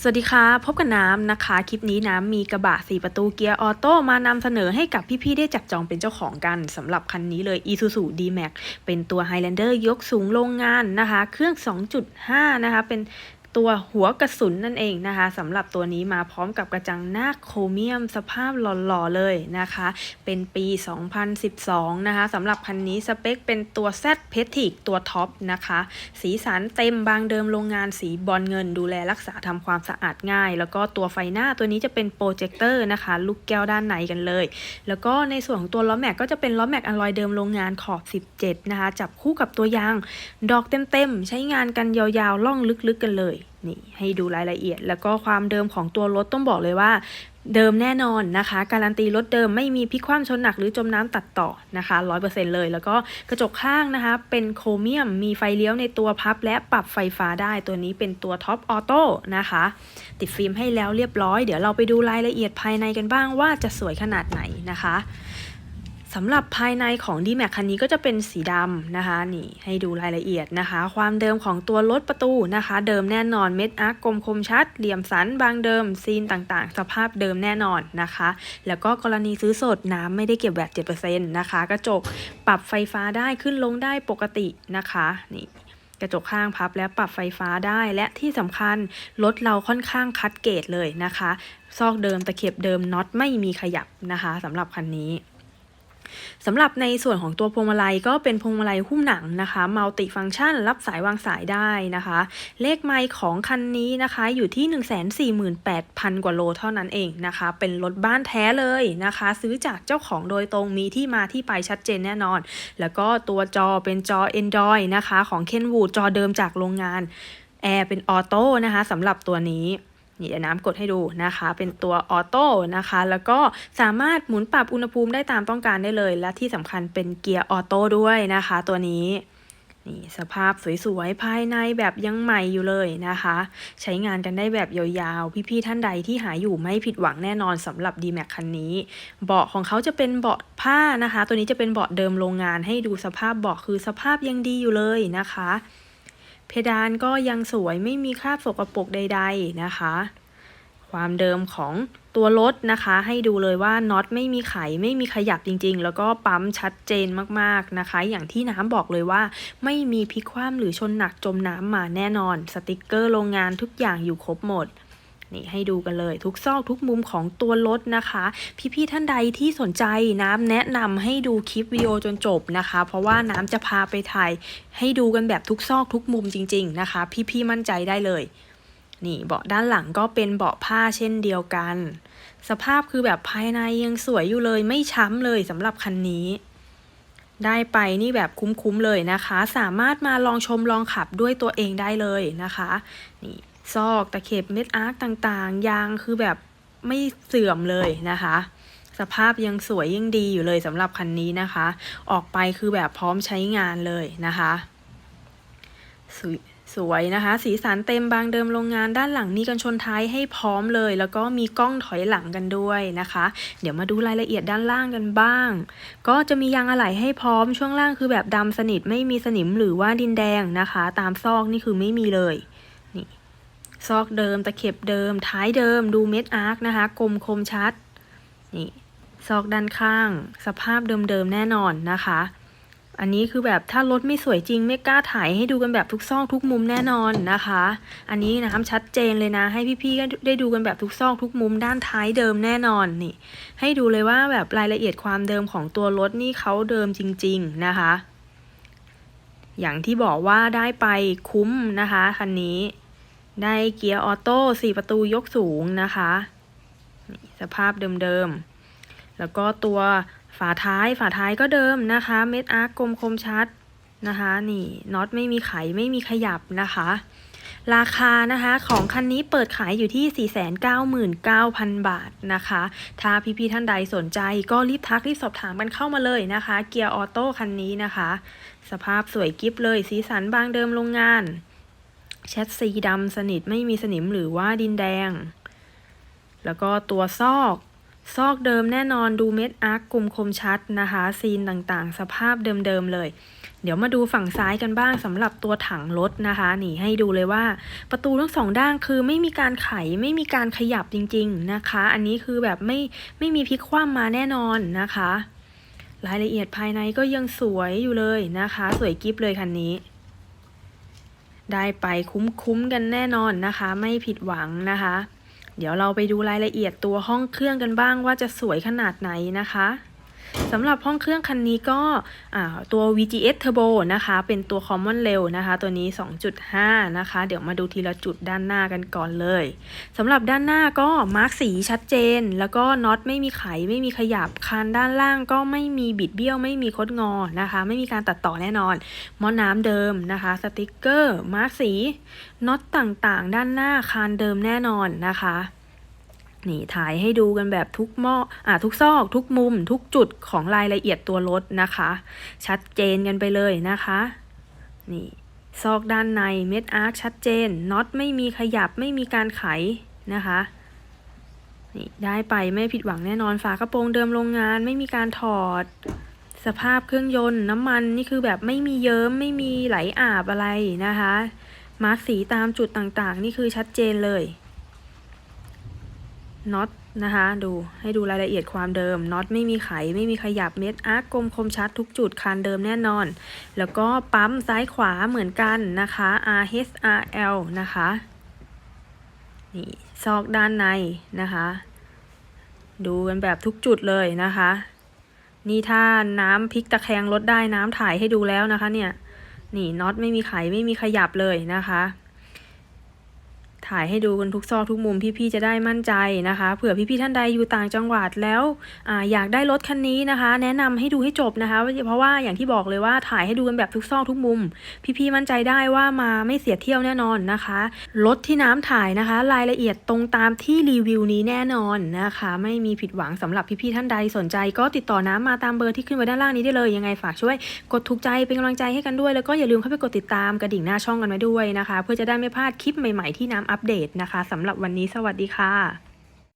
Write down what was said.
สวัสดีค่ะ พบกับน้ำนะคะ คลิปนี้น้ำมีกระบะ 4 ประตูเกียร์ออโต้มานำเสนอให้กับพี่ๆ ได้จับจองเป็นเจ้าของกันสำหรับคันนี้เลย Isuzu D-Max เป็นตัว Highlander ยกสูงโรงงานนะคะ เครื่อง 2.5 นะคะ เป็น ตัวหัวกระสุนนั่นเองนะคะสำหรับตัวนี้มาพร้อมกับกระจังหน้าโครเมียมสภาพหล่อๆเลยนะคะ เป็นปี 2012 นะคะสำหรับคันนี้สเปคเป็นตัว Z p e t i c ตัวท็อปนะคะ สีสันเต็มบางเดิมโรงงานสีบอลเงิน ดูแลรักษาทำความสะอาดง่าย แล้วก็ตัวไฟหน้าตัวนี้จะเป็นโปรเจคเตอร์นะคะ ลูกแก้วด้านในกันเลย แล้วก็ในส่วนของตัวล้อแม็กก็จะเป็นล้อแม็กอลลอยเดิมโรงงานขอบ 17 นะคะ จับคู่กับตัวยาง ดอกเต็มๆ ใช้งานกันยาวๆ ล่องลึกๆกันเลยนี่ให้ดูรายละเอียด แล้วก็ความเดิมของตัวรถต้องบอกเลยว่าเดิมแน่นอนนะคะ การันตีรถเดิมไม่มีพลิกคว่ำชนหนักหรือจมน้ำตัดต่อนะคะ100%เลย แล้วก็กระจกข้างนะคะ เป็นโครเมียมมีไฟเลี้ยวในตัวพับและปรับไฟฟ้าได้ตัวนี้เป็นตัวท็อปออโต้นะคะ ติดฟิล์มให้แล้วเรียบร้อย เดี๋ยวเราไปดูรายละเอียดภายในกันบ้างว่าจะสวยขนาดไหนนะคะ สำหรับภายในของ d m a x คันนี้ก็จะเป็นสีดำนะคะนี่ให้ดูรายละเอียดนะคะ ความเดิมของตัวรถประตูนะคะ เดิมแน่นอนเม็ดอาร์กกลมคมชัด เหลี่ยมสันบางเดิมซีนต่างๆ สภาพเดิมแน่นอนนะคะ แล้วก็กรณีซื้อสดน้ำไม่ได้เก็บแวต7%นะคะ กระจกปรับไฟฟ้าได้ขึ้นลงได้ปกตินะคะนี่กระจกข้างพับและปรับไฟฟ้าได้และที่สำคัญรถเราค่อนข้างคัดเกรดเลยนะคะ ซอกเดิมตะเข็บเดิมน็อตไม่มีขยับนะคะสำหรับคันนี้ สำหรับในส่วนของตัวพวงมาลัยก็เป็นพวงมาลัยหุ้มหนังนะคะมัลติฟัง c t ชัน รับสายวางสายได้นะคะ เลขไมล์ของคันนี้นะคะอยู่ที่ 148,000 กว่าโลเท่านั้นเองนะคะ เป็นรถบ้านแท้เลยนะคะ ซื้อจากเจ้าของโดยตรงมีที่มาที่ไปชัดเจนแน่นอน แล้วก็ตัวจอเป็นจอ Android นะคะ ของ Kenwood จอเดิมจากโรงงานแอร์เป็นออโต้นะคะสำหรับตัวนี้ นี่เดี๋ยวน้ำกดให้ดูนะคะ เป็นตัวออโต้นะคะ แล้วก็สามารถหมุนปรับอุณหภูมิได้ตามต้องการได้เลย และที่สำคัญเป็นเกียร์ออโต้ด้วยนะคะ ตัวนี้นี่สภาพสวยๆ ภายในแบบยังใหม่อยู่เลยนะคะ ใช้งานกันได้แบบยาวๆ พี่ๆท่านใดที่หาอยู่ไม่ผิดหวังแน่นอนสำหรับ d m a x คันนี้ เบาะของเขาจะเป็นเบาะผ้านะคะ ตัวนี้จะเป็นเบาะเดิมโรงงานให้ดูสภาพเบาะคือสภาพยังดีอยู่เลยนะคะ เพดานก็ยังสวยไม่มีคราบสกปรกใด ๆนะคะ ความเดิมของตัวรถนะคะ ให้ดูเลยว่าน็อตไม่มีไขไม่มีขยับจริง ๆ แล้วก็ปั๊มชัดเจนมากๆนะคะ อย่างที่น้ำบอกเลยว่า ไม่มีพลิกคว่ำหรือชนหนักจมน้ำมาแน่นอน สติกเกอร์โรงงานทุกอย่างอยู่ครบหมด นี่ให้ดูกันเลยทุกซอกทุกมุมของตัวรถนะคะ พี่ๆท่านใดที่สนใจน้ำแนะนำให้ดูคลิปวิดีโอจนจบนะคะ เพราะว่าน้ำจะพาไปถ่ายให้ดูกันแบบทุกซอกทุกมุมจริง ๆนะคะ พี่ๆมั่นใจได้เลย นี่เบาะด้านหลังก็เป็นเบาะผ้าเช่นเดียวกัน สภาพคือแบบภายในยังสวยอยู่เลยไม่ช้ำเลยสำหรับคันนี้ได้ไปนี่แบบคุ้มๆเลยนะคะ สามารถมาลองชมลองขับด้วยตัวเองได้เลยนะคะ นี่ ซอกตะเข็บเม็ดอาร์คต่างๆ ยางคือแบบไม่เสื่อมเลยนะคะ สภาพยังสวยยังดีอยู่เลยสำหรับคันนี้นะคะ ออกไปคือแบบพร้อมใช้งานเลยนะคะสวยสวยนะคะ สีสันเต็มบางเดิมโรงงานด้านหลังมีกันชนท้ายให้พร้อมเลย แล้วก็มีกล้องถอยหลังกันด้วยนะคะ เดี๋ยวมาดูรายละเอียดด้านล่างกันบ้าง ก็จะมียางอะไหล่ให้พร้อมช่วงล่างคือแบบดำสนิทไม่มีสนิมหรือว่าดินแดงนะคะ ตามซอกนี่คือไม่มีเลย ซอกเดิมตะเข็บเดิม ท้ายเดิมดูเม็ดอาร์คนะคะกลมคมชัด นี่ซอกด้านข้าง สภาพเดิมๆแน่นอนนะคะ อันนี้คือแบบถ้ารถไม่สวยจริงไม่กล้าถ่ายให้ดูกันแบบทุกซอกทุกมุมแน่นอนนะคะ อันนี้น้ำชัดเจนเลยนะ ให้พี่ๆก็ได้ดูกันแบบทุกซอกทุกมุมด้านท้ายเดิมแน่นอนนี่ ให้ดูเลยว่าแบบรายละเอียดความเดิมของตัวรถนี่เขาเดิมจริง ๆนะคะ อย่างที่บอกว่าได้ไปคุ้มนะคะคันนี้ ได้เกียร์ออโต้สี่ประตูยกสูงนะคะสภาพเดิมๆ แล้วก็ตัวฝาท้ายฝาท้ายก็เดิมนะคะ เม็ดอาร์กกลมคมชัดนะคะนี่น็อตไม่มีไขไม่มีขยับนะคะ ราคานะคะของคันนี้เปิดขายอยู่ที่ 499,000 บาทนะคะ ถ้าพี่ๆท่านใดสนใจก็รีบทักรีบสอบถามกันเข้ามาเลยนะคะ เกียร์ออโต้คันนี้นะคะ สภาพสวยกิฟเลยสีสันบางเดิมโรงงาน แชทสีดำสนิทไม่มีสนิมหรือว่าดินแดง แล้วก็ตัวซอก ซอกเดิมแน่นอนดูเม็ดอาร์คกลมคมชัดนะคะ ซีนต่างๆ สภาพเดิมๆเลย เดี๋ยวมาดูฝั่งซ้ายกันบ้างสำหรับตัวถังรถนะคะ นี่ให้ดูเลยว่า ประตูทั้งสองด้านคือไม่มีการไขไม่มีการขยับจริง ๆนะคะ อันนี้คือแบบไม่ไม่มีพลิกคว่ำมาแน่นอนนะคะ รายละเอียดภายในก็ยังสวยอยู่เลยนะคะ สวยกิฟเลยคันนี้ ได้ไปคุ้มๆกันแน่นอนนะคะ ไม่ผิดหวังนะคะ เดี๋ยวเราไปดูรายละเอียดตัวห้องเครื่องกันบ้างว่าจะสวยขนาดไหนนะคะ สำหรับห้องเครื่องคันนี้ก็ตัว VGS Turbo นะคะ เป็นตัว Common Rail นะคะ ตัวนี้ 2.5 นะคะ เดี๋ยวมาดูทีละจุดด้านหน้ากันก่อนเลยสำหรับด้านหน้าก็มาร์กสีชัดเจน แล้วก็น็อตไม่มีไขไม่มีขยับคานด้านล่างก็ไม่มีบิดเบี้ยวไม่มีคดงอนะคะ ไม่มีการตัดต่อแน่นอนมอน้ำเดิมนะคะ สติกเกอร์มาร์กสีน็อตต่างๆ ด้านหน้าคานเดิมแน่นอนนะคะ นี่ถ่ายให้ดูกันแบบทุกหม้ออ่าทุกซอก ทุกมุม ทุกจุดของรายละเอียดตัวรถนะคะ ชัดเจนกันไปเลยนะคะ นี่ซอกด้านในเม็ดอาร์คชัดเจนน็อตไม่มีขยับไม่มีการไขนะคะนี่ได้ไปไม่ผิดหวังแน่นอนฝากระโปรงเดิมโรงงานไม่มีการถอด สภาพเครื่องยนต์น้ำมันนี่คือแบบไม่มีเยิ้มไม่มีไหลอาบอะไรนะคะ มาร์กสีตามจุดต่างๆ นี่คือชัดเจนเลย น็อตนะคะดูให้ดูรายละเอียดความเดิมน็อตไม่มีไข ไม่มีขยับเม็ดอาร์กกลมคมชัดทุกจุดคานเดิมแน่นอน แล้วก็ปั๊มซ้ายขวาเหมือนกันนะคะ R H R L นะคะนี่ซอกด้านในนะคะ ดูกันแบบทุกจุดเลยนะคะ นี่ถ้าน้ำพลิกตะแคงรถได้น้ำถ่ายให้ดูแล้วนะคะเนี่ยนี่น็อตไม่มีไขไม่มีขยับเลยนะคะ ถ่ายให้ดูกันทุกซอกทุกมุมพี่ๆจะได้มั่นใจนะคะ เผื่อพี่ๆท่านใดอยู่ต่างจังหวัดแล้วออยากได้รถคันนี้นะคะ แนะนำให้ดูให้จบนะคะ เพราะว่าอย่างที่บอกเลยว่าถ่ายให้ดูกันแบบทุกซอกทุกมุม พี่ๆมั่นใจได้ว่ามาไม่เสียเที่ยวแน่นอนนะคะรถที่น้ำถ่ายนะคะ รายละเอียดตรงตามที่รีวิวนี้แน่นอนนะคะ ไม่มีผิดหวังสำหรับพี่ๆท่านใดสนใจ ก็ติดต่อน้ำมาตามเบอร์ที่ขึ้นไว้ด้านล่างนี้ได้เลยยังไงฝากช่วยกดถูกใจเป็นกำลังใจให้กันด้วย แล้วก็อย่าลืมเข้าไปกดติดตามกระดิ่งหน้าช่องกันไว้ด้วยนะคะ เพื่อจะได้ไม่พลาดคลิปใหม่ๆที่น้ำอัปเดตนะคะสำหรับวันนี้สวัสดีค่ะ